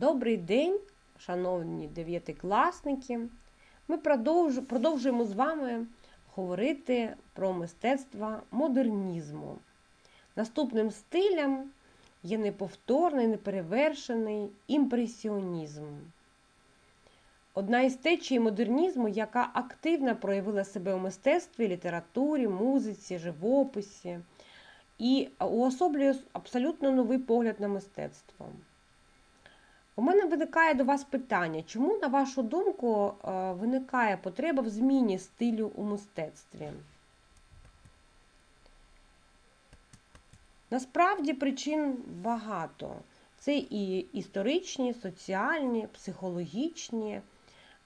Добрий день, шановні дев'ятикласники. Ми продовжуємо з вами говорити про мистецтво модернізму. Наступним стилем є неповторний, неперевершений імпресіонізм. Одна із течій модернізму, яка активно проявила себе у мистецтві, літературі, музиці, живописі і уособлює абсолютно новий погляд на мистецтво. У мене виникає до вас питання, чому, на вашу думку, е, виникає потреба в зміні стилю у мистецтві? Насправді причин багато. Це і історичні, соціальні, психологічні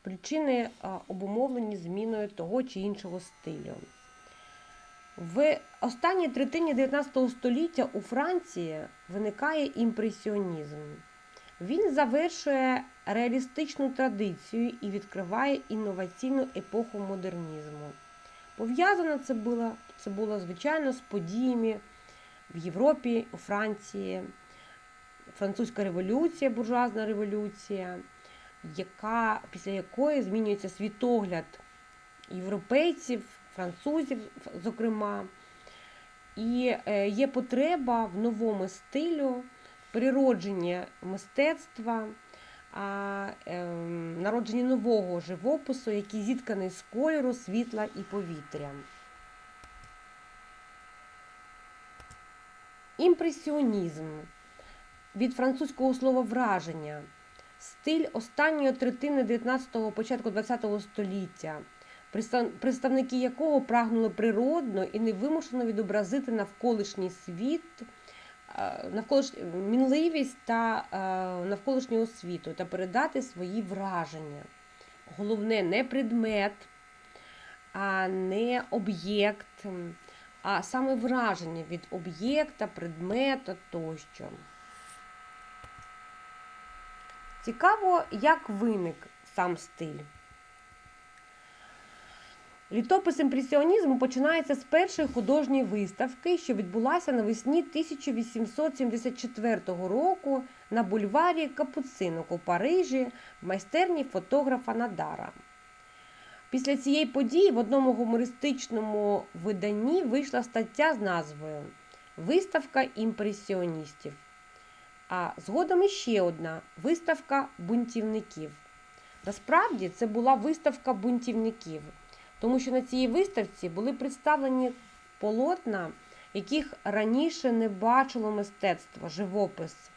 причини е, обумовлені зміною того чи іншого стилю. В останній третині 19 століття у Франції виникає імпресіонізм. Він завершує реалістичну традицію і відкриває інноваційну епоху модернізму. Пов'язано це було, це було звичайно з подіями в Європі, у Франції, Французька революція, буржуазна революція, яка, після якої змінюється світогляд європейців, французів, зокрема. І е, є потреба в новому стилю природження мистецтва, е, народження нового живопису, який зітканий з кольору, світла і повітря. Імпресіонізм від французького слова враження, стиль останньої третини 19-го, початку 20-го століття, представники якого прагнули природно і невимушено відобразити навколишній світ навколиш... мінливість та навколишнього світу та передати свої враження. Головне не предмет, а не об'єкт, а саме враження від об'єкта, предмета тощо. Цікаво, як виник сам стиль. Літопис імпресіонізму починається з першої художньої виставки, що відбулася навесні 1874 року на бульварі Капуцинок у Парижі в майстерні фотографа Надара. Після цієї події в одному гумористичному виданні вийшла стаття з назвою Виставка імпресіоністів. А згодом іще одна виставка бунтівників. Насправді це була виставка бунтівників. Тому що на цій виставці були представлені полотна, яких раніше не бачило мистецтво, живопис.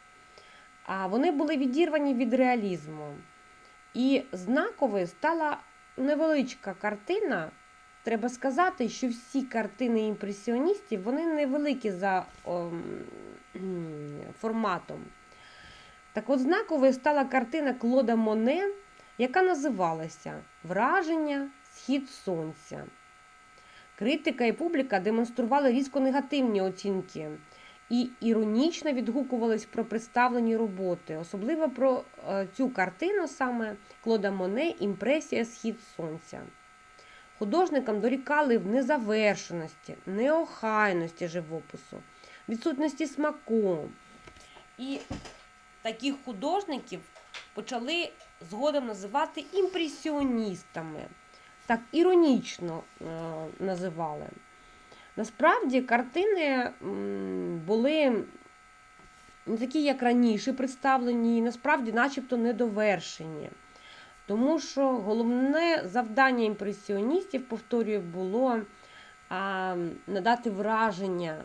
А вони були відірвані від реалізму. І знаковою стала невеличка картина. Треба сказати, що всі картини імпресіоністів вони невеликі за о, форматом. Так от знаковою стала картина Клода Моне, яка називалася Враження Схід сонця. Критика і публіка демонстрували різко негативні оцінки і іронічно відгукувались про представлені роботи, особливо про е, цю картину саме Клода Моне Імпресія Схід Сонця. Художникам дорікали в незавершеності, неохайності живопису, відсутності смаку. І таких художників почали згодом називати імпресіоністами так іронічно е, називали. Насправді картини були не такі, як раніше представлені, і насправді, начебто, недовершені. Тому що головне завдання імпресіоністів, повторюю, було а, надати враження,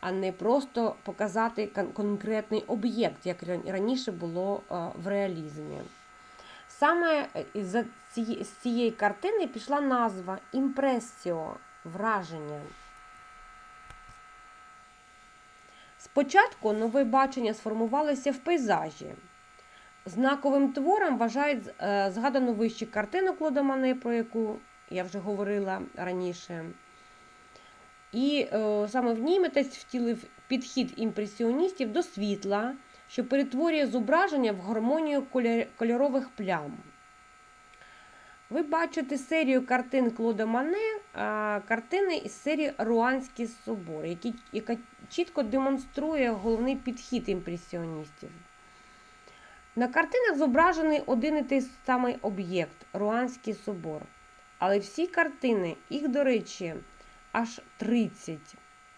а не просто показати конкретний об'єкт, як раніше було в реалізмі. Саме з цієї картини пішла назва імпресіо враження. Спочатку нове бачення сформувалося в пейзажі. Знаковим твором вважають е, згадану вище картину Клода Мане, про яку я вже говорила раніше. І е, саме в ній митець втілив підхід імпресіоністів до світла що перетворює зображення в гармонію кольорових плям. Ви бачите серію картин Клода Мане, картини із серії Руанський собор, яка чітко демонструє головний підхід імпресіоністів. На картинах зображений один і той самий об'єкт Руанський собор. Але всі картини, їх, до речі, аж 30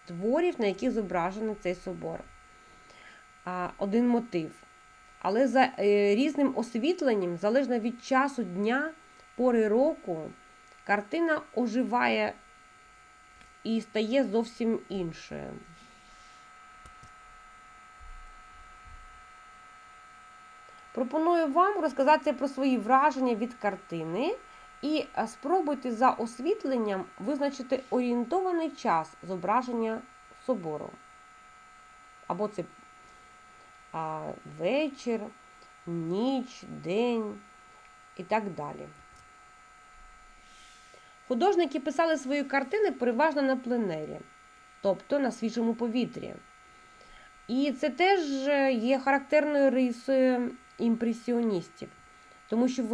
творів, на яких зображений цей собор. Один мотив. Але за е, різним освітленням, залежно від часу дня, пори року, картина оживає і стає зовсім іншою. Пропоную вам розказати про свої враження від картини і спробуйте за освітленням визначити орієнтований час зображення собору. Або це а, вечір, ніч, день і так далі. Художники писали свої картини переважно на пленері, тобто на свіжому повітрі. І це теж є характерною рисою імпресіоністів, тому що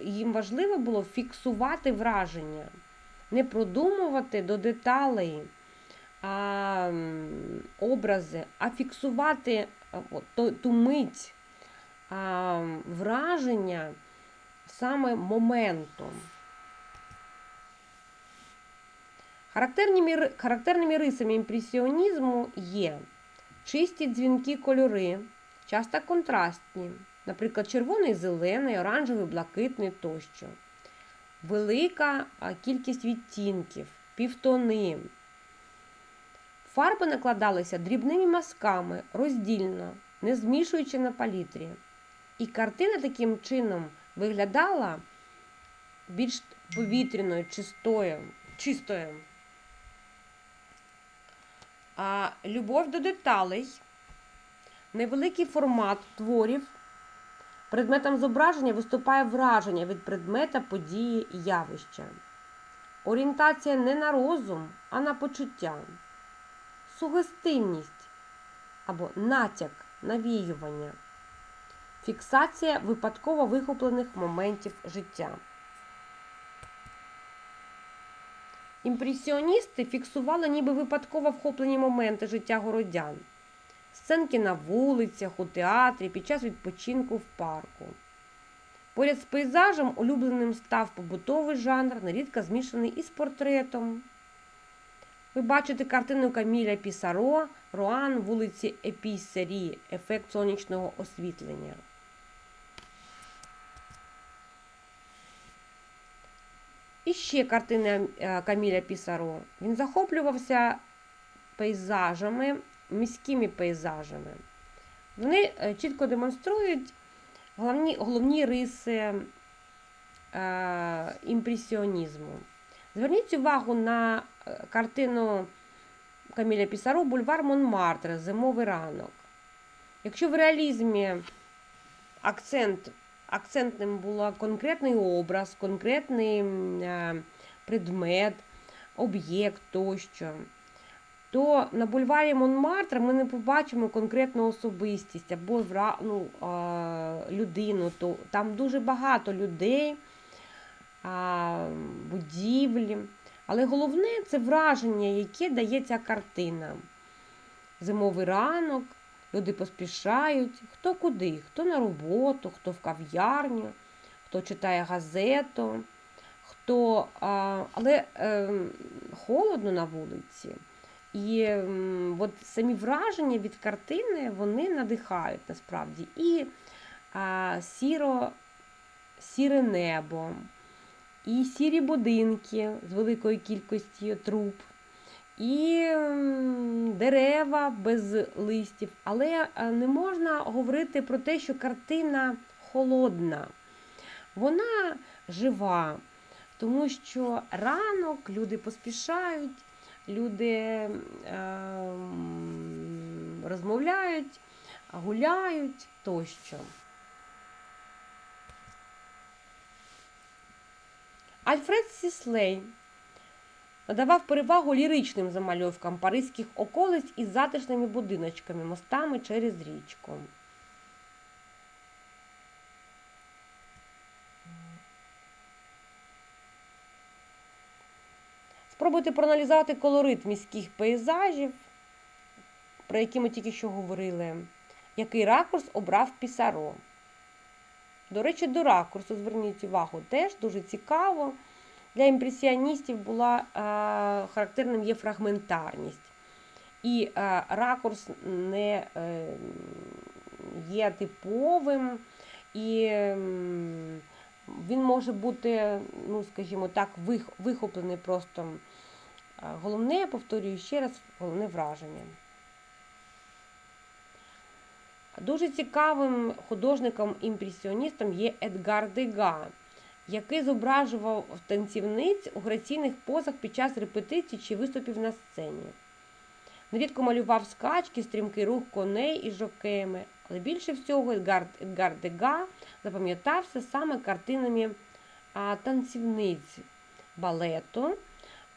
їм важливо було фіксувати враження, не продумувати до деталей а, образи, а фіксувати ту, ту мить а, враження саме моментом. Характерними, характерними рисами імпресіонізму є чисті дзвінкі кольори, часто контрастні, наприклад, червоний, зелений, оранжевий, блакитний тощо. Велика кількість відтінків, півтони. Фарби накладалися дрібними мазками, роздільно, не змішуючи на палітрі. І картина таким чином виглядала більш повітряною, чистою. чистою. А любов до деталей, невеликий формат творів. Предметом зображення виступає враження від предмета, події і явища. Орієнтація не на розум, а на почуття. Сугестивність або натяк, навіювання. Фіксація випадково вихоплених моментів життя. Імпресіоністи фіксували ніби випадково вхоплені моменти життя городян. Сценки на вулицях, у театрі, під час відпочинку в парку. Поряд з пейзажем улюбленим став побутовий жанр, нерідко змішаний із портретом. Ви бачите картину Каміля Пісаро, Руан, вулиці Епісері, ефект сонячного освітлення. І ще картина е, Каміля Пісаро. Він захоплювався пейзажами, міськими пейзажами. Вони е, чітко демонструють головні, головні риси е, імпресіонізму. Зверніть увагу на картину Каміля Пісаро Бульвар Монмартр Зимовий ранок. Якщо в реалізмі акцент, акцентним був конкретний образ, конкретний е, предмет, об'єкт тощо, то на бульварі Монмартр ми не побачимо конкретну особистість або ну, людину. То, там дуже багато людей, будівлі. Але головне це враження, яке дає ця картина. Зимовий ранок, люди поспішають, хто куди, хто на роботу, хто в кав'ярню, хто читає газету, хто, а, але е, холодно на вулиці. І м, от самі враження від картини вони надихають насправді. І а, сіро, сіре небо, і сірі будинки з великою кількістю труб, і дерева без листів. Але е, не можна говорити про те, що картина холодна. Вона жива, тому що ранок люди поспішають, люди е, розмовляють, гуляють тощо. Альфред Сіслей надавав перевагу ліричним замальовкам паризьких околиць із затишними будиночками, мостами через річку. Спробуйте проаналізувати колорит міських пейзажів, про які ми тільки що говорили. Який ракурс обрав Пісаро? До речі, до ракурсу зверніть увагу, теж дуже цікаво. Для імпресіоністів була е, характерним є фрагментарність. І е, ракурс не е, є типовим, і він може бути, ну, скажімо так, вих, вихоплений просто. Головне, я повторюю ще раз, головне враження. Дуже цікавим художником-імпресіоністом є Едгар Дега, який зображував танцівниць у граційних позах під час репетицій чи виступів на сцені. Нерідко малював скачки, стрімкий рух коней і жокеями, але більше всього Едгар, Едгар Дега запам'ятався саме картинами а, танцівниць балету.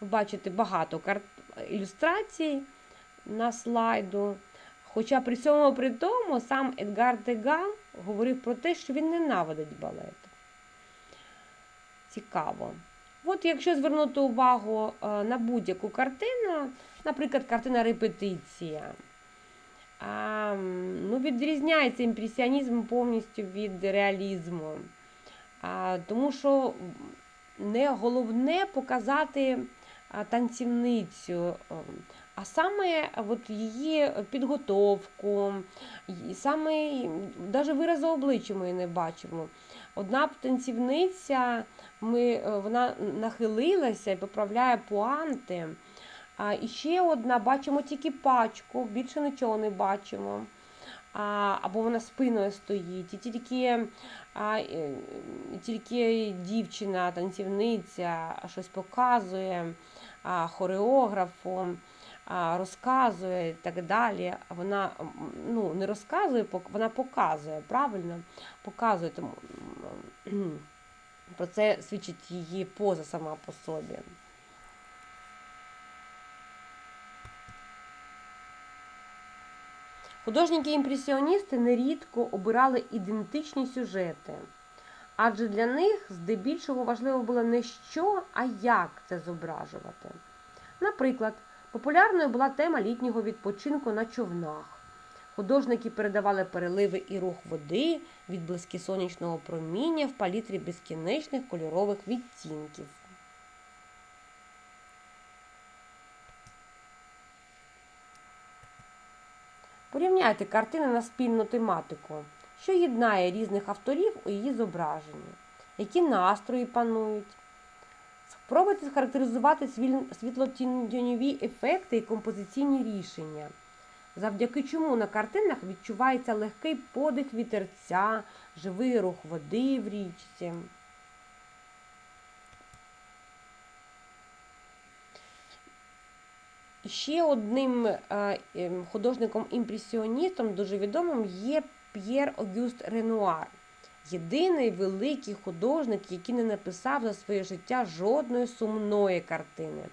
Ви бачите багато кар... ілюстрацій на слайду. Хоча при цьому при тому сам Едгар Дега говорив про те, що він ненавидить балет. Цікаво. От якщо звернути увагу е, на будь-яку картину, наприклад, картина репетиція, ну, відрізняється імпресіонізм повністю від реалізму. Тому що не головне показати танцівницю, а саме от її підготовку, саме навіть виразу обличчя ми не бачимо. Одна танцівниця, ми, е, вона нахилилася і поправляє пуанти. А і ще одна бачимо тільки пачку, більше нічого не бачимо. А, або вона спиною стоїть, і тільки, а, е, тільки дівчина, танцівниця щось показує а, хореографу, розказує і так далі. Вона ну, не розказує, вона показує, правильно? Показує. Тому, про це свідчить її поза сама по собі. Художники-імпресіоністи нерідко обирали ідентичні сюжети, адже для них здебільшого важливо було не що, а як це зображувати. Наприклад, популярною була тема літнього відпочинку на човнах. Художники передавали переливи і рух води, відблиски сонячного проміння в палітрі безкінечних кольорових відтінків. Порівняйте картини на спільну тематику, що єднає різних авторів у її зображенні, які настрої панують. Спробуйте схарактеризувати світлотіньові ефекти і композиційні рішення, завдяки чому на картинах відчувається легкий подих вітерця, живий рух води в річці. Ще одним е, ем, художником-імпресіоністом дуже відомим є П'єр Огюст Ренуар. Єдиний великий художник, який не написав за своє життя жодної сумної картини,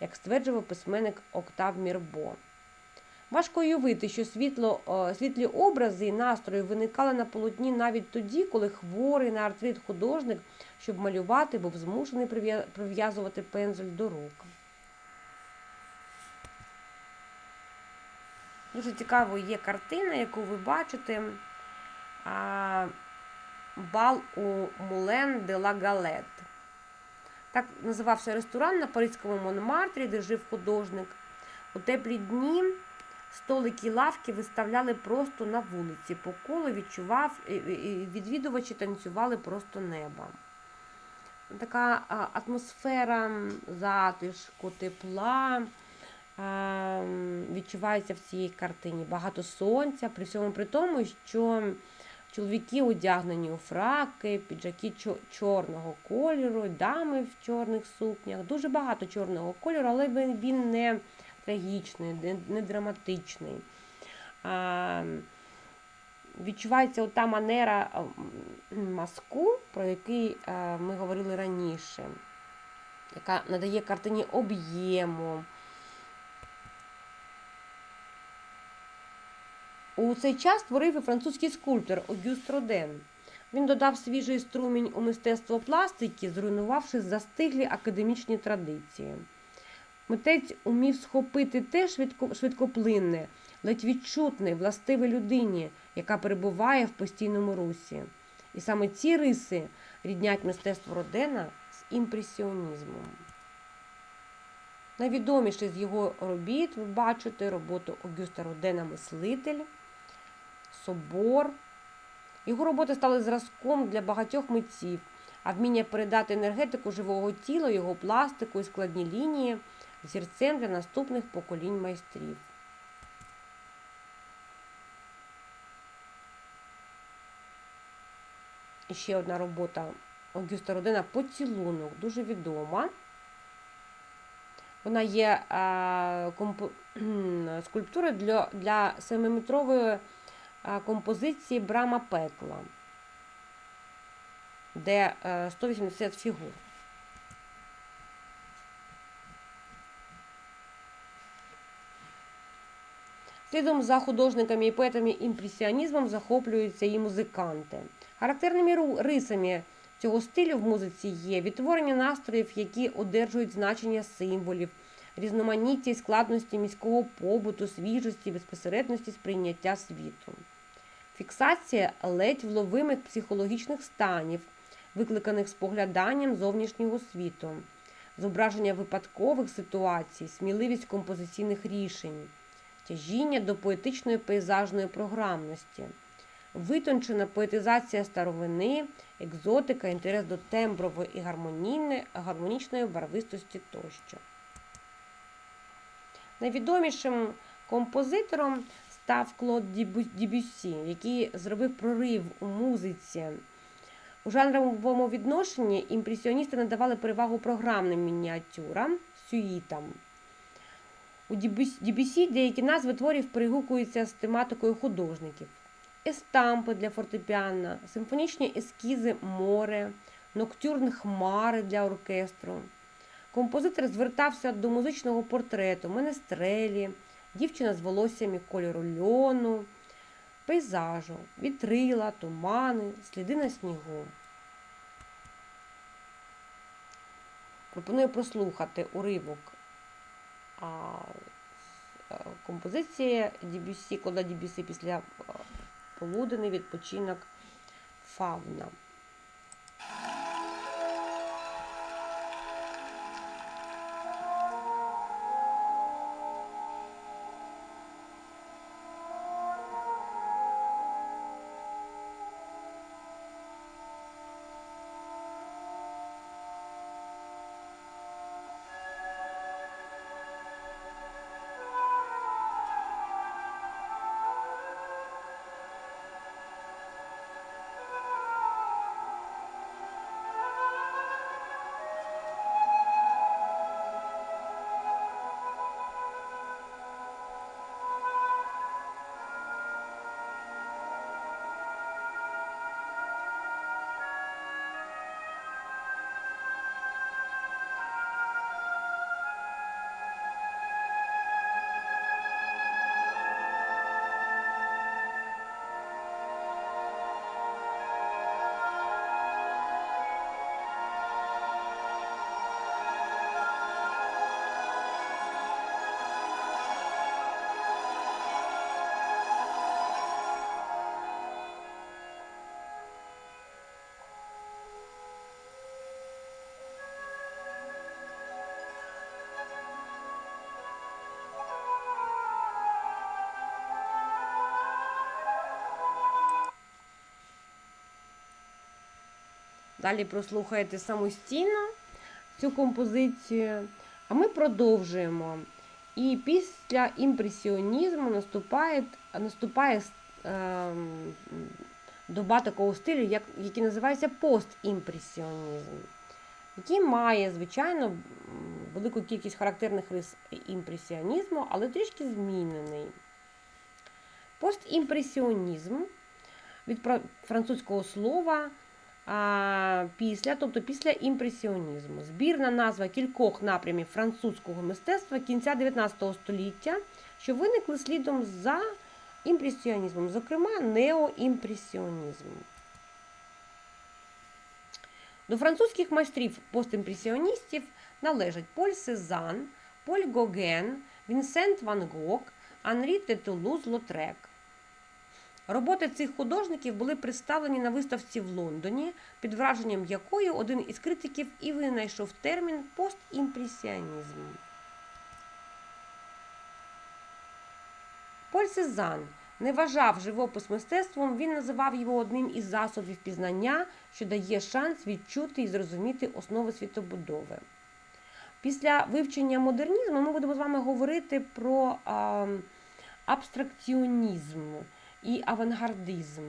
як стверджував письменник Октав Мірбо. Важко уявити, що світло, світлі образи і настрої виникали на полотні навіть тоді, коли хворий на артрит художник, щоб малювати, був змушений прив'язувати пензель до рук. Дуже цікавою є картина, яку ви бачите. Бал у Мулен де ла Галет. Так називався ресторан на Паризькому Монмартрі, де жив художник. У теплі дні столики і лавки виставляли просто на вулиці. По колу відчував, відвідувачі танцювали просто неба. Така атмосфера затишку, тепла відчувається в цій картині. Багато сонця, при всьому при тому, що чоловіки одягнені у фраки, піджаки чорного кольору, дами в чорних сукнях. Дуже багато чорного кольору, але він, не трагічний, не, драматичний. А, відчувається ота манера маску, про який ми говорили раніше, яка надає картині об'єму. У цей час творив і французький скульптор Огюст Роден. Він додав свіжий струмінь у мистецтво пластики, зруйнувавши застиглі академічні традиції. Митець умів схопити те швидкоплинне, ледь відчутне, властиве людині, яка перебуває в постійному русі. І саме ці риси ріднять мистецтво Родена з імпресіонізмом. Найвідоміші з його робіт ви бачите роботу Огюста Родена Мислитель, Собор. Його роботи стали зразком для багатьох митців, а вміння передати енергетику живого тіла, його пластику і складні лінії зірцем для наступних поколінь майстрів. І ще одна робота Огюста Родена Поцілунок, дуже відома. Вона є е, компо... скульптура для, для 7-метрової е, композиції Брама Пекла, де е, 180 фігур. Слідом за художниками і поетами імпресіонізмом захоплюються і музиканти. Характерними рисами цього стилю в музиці є відтворення настроїв, які одержують значення символів, різноманіття і складності міського побуту, свіжості, безпосередності сприйняття світу. Фіксація ледь вловимих психологічних станів, викликаних спогляданням зовнішнього світу, зображення випадкових ситуацій, сміливість композиційних рішень, тяжіння до поетичної пейзажної програмності, витончена поетизація старовини, екзотика, інтерес до тембрової і гармонічної барвистості тощо. Найвідомішим композитором став Клод Дібю- Дібюссі, який зробив прорив у музиці. У жанровому відношенні імпресіоністи надавали перевагу програмним мініатюрам, сюїтам. У Дібюс- Дібюссі деякі назви творів перегукуються з тематикою художників. Естампи для фортепіано, симфонічні ескізи море, ноктюрн хмари для оркестру. Композитор звертався до музичного портрету, менестрелі, дівчина з волоссями кольору льону, пейзажу, вітрила, тумани, сліди на снігу. Пропоную прослухати уривок а, е, композиції Дібюсі, Клода Дібюсі після е, відпочинок фавна. Далі прослухаєте самостійно цю композицію. А ми продовжуємо. І після імпресіонізму наступає, наступає ем, доба такого стилю, як, який називається постімпресіонізм, який має, звичайно, велику кількість характерних рис імпресіонізму, але трішки змінений. Постімпресіонізм від французького слова після, тобто після імпресіонізму. Збірна назва кількох напрямів французького мистецтва кінця 19 століття, що виникли слідом за імпресіонізмом, зокрема неоімпресіонізм. До французьких майстрів постімпресіоністів належать Поль Сезанн, Поль Гоген, Вінсент Ван Гог, Анрі Тетулуз Лотрек. Роботи цих художників були представлені на виставці в Лондоні, під враженням якої один із критиків і винайшов термін постімпресіонізм. Поль Сезанн не вважав живопис мистецтвом, він називав його одним із засобів пізнання, що дає шанс відчути і зрозуміти основи світобудови. Після вивчення модернізму ми будемо з вами говорити про абстракціонізм і авангардизм.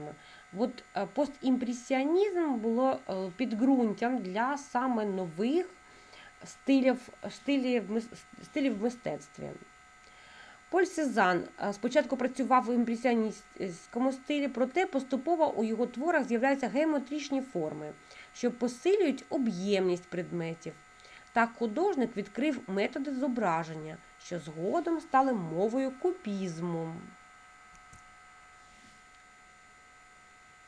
От е, постімпресіонізм було е, підґрунтям для саме нових стилів, стилів, в мистецтві. Поль Сезанн е, спочатку працював в імпресіоністському стилі, проте поступово у його творах з'являються геометричні форми, що посилюють об'ємність предметів. Так художник відкрив методи зображення, що згодом стали мовою кубізму.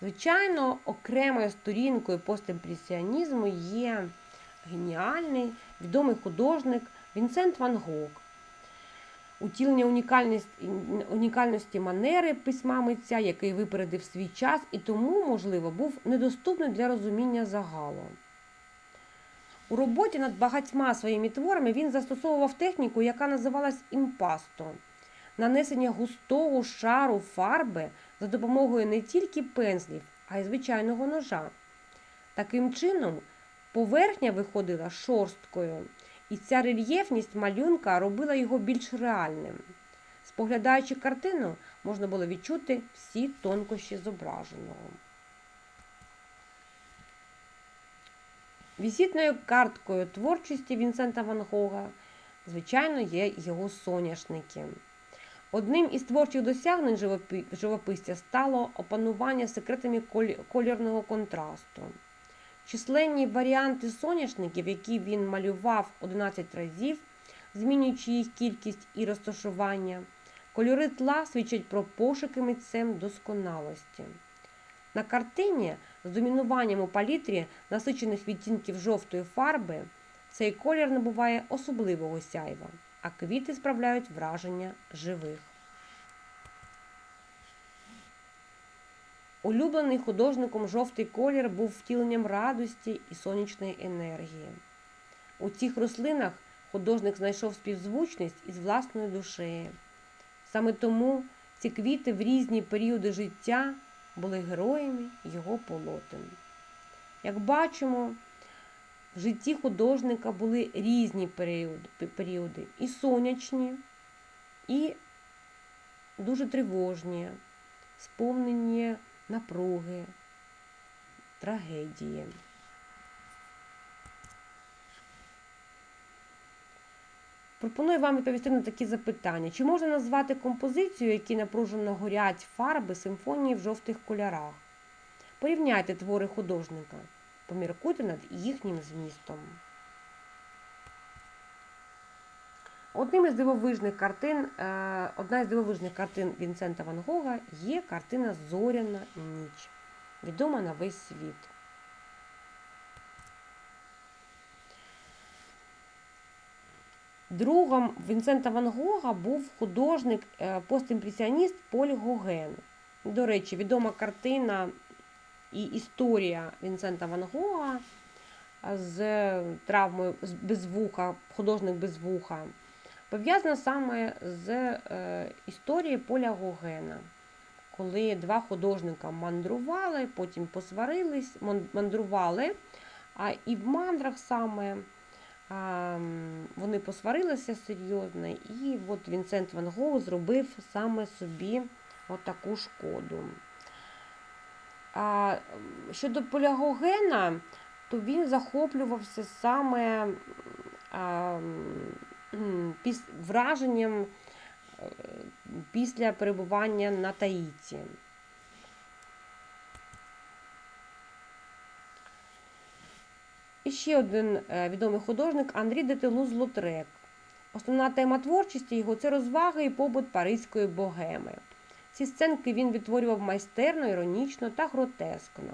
Звичайно, окремою сторінкою постімпресіонізму є геніальний відомий художник Вінсент Ван Гог. Утілення унікальності манери письма митця, який випередив свій час і тому, можливо, був недоступний для розуміння загалу. У роботі над багатьма своїми творами він застосовував техніку, яка називалась імпасто нанесення густого шару фарби за допомогою не тільки пензлів, а й звичайного ножа. Таким чином, поверхня виходила шорсткою, і ця рельєфність малюнка робила його більш реальним. Споглядаючи картину, можна було відчути всі тонкощі зображеного. Візитною карткою творчості Вінсента Ван Гога, звичайно, є його соняшники. Одним із творчих досягнень живопи- живописця стало опанування секретами колірного контрасту. Численні варіанти соняшників, які він малював 11 разів, змінюючи їх кількість і розташування, кольори тла свідчать про пошуки митцем досконалості. На картині з домінуванням у палітрі насичених відтінків жовтої фарби цей колір набуває особливого сяйва, а квіти справляють враження живих. Улюблений художником жовтий колір був втіленням радості і сонячної енергії. У цих рослинах художник знайшов співзвучність із власною душею. Саме тому ці квіти в різні періоди життя були героями його полотен. Як бачимо, в житті художника були різні періоди, і сонячні, і дуже тривожні, сповнені напруги, трагедії. Пропоную вам відповісти на такі запитання. Чи можна назвати композицію, які напружено горять фарби симфонії в жовтих кольорах? Порівняйте твори художника, поміркуйте над їхнім змістом. Одним із дивовижних картин, е, одна із дивовижних картин Вінсента Ван Гога є картина Зоряна ніч, відома на весь світ. Другом Вінсента Ван Гога був художник е, постімпресіоніст Поль Гоген. До речі, відома картина і історія Вінсента Ван Гога з травмою без вуха, художник без вуха, пов'язана саме з е, історією Поля Гогена, коли два художника мандрували, потім посварились, мандрували, а і в мандрах саме. Вони посварилися серйозно, і от Вінсент Ван Гог зробив саме собі отаку шкоду. Щодо Поля Гогена, то він захоплювався саме враженням е, після перебування на Таїті. І ще один е, відомий художник Андрій Детелуз Лотрек. Основна тема творчості його це розваги і побут паризької богеми. Ці сценки він відтворював майстерно, іронічно та гротескно.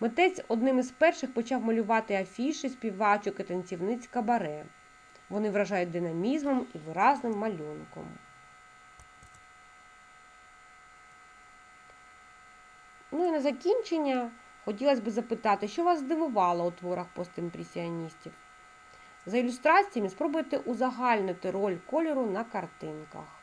Митець одним із перших почав малювати афіші співачок і танцівниць кабаре. Вони вражають динамізмом і виразним малюнком. Ну і на закінчення хотілося б запитати, що вас здивувало у творах постімпресіоністів? За ілюстраціями спробуйте узагальнити роль кольору на картинках.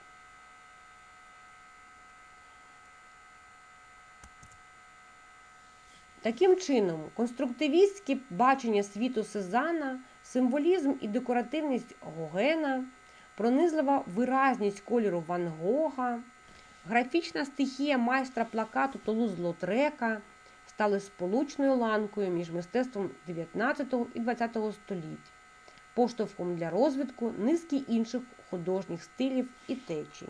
Таким чином, конструктивістське бачення світу Сезана, символізм і декоративність Гогена, пронизлива виразність кольору Ван Гога, графічна стихія майстра плакату Толуз Лотрека стали сполучною ланкою між мистецтвом 19 і 20 століть, поштовхом для розвитку низки інших художніх стилів і течій.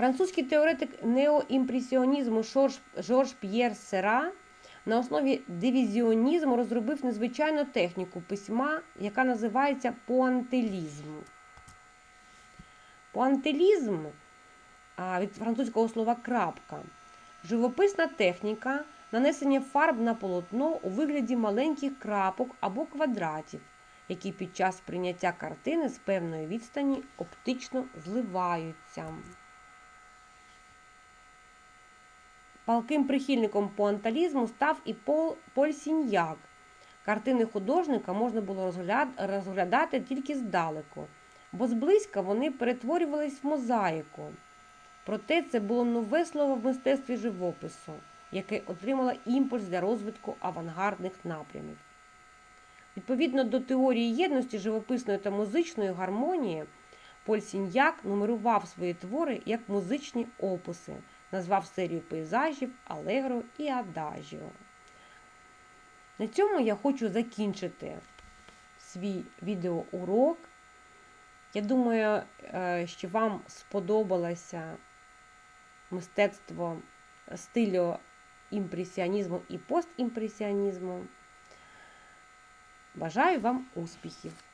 Французький теоретик неоімпресіонізму Жорж, Жорж П'єр Сера на основі дивізіонізму розробив незвичайну техніку письма, яка називається. Пуантилізм а, від французького слова крапка. Живописна техніка нанесення фарб на полотно у вигляді маленьких крапок або квадратів, які під час прийняття картини з певної відстані оптично зливаються. Палким прихильником пуанталізму став і Пол, Сіньяк. Картини художника можна було розглядати тільки здалеку, бо зблизька вони перетворювались в мозаїку. Проте це було нове слово в мистецтві живопису, яке отримало імпульс для розвитку авангардних напрямів. Відповідно до теорії єдності живописної та музичної гармонії, Поль Сіньяк нумерував свої твори як музичні опуси назвав серію пейзажів Алегро і Адажіо. На цьому я хочу закінчити свій відеоурок. Я думаю, е, що вам сподобалося мистецтво стилю імпресіонізму і постімпресіонізму. Бажаю вам успіхів!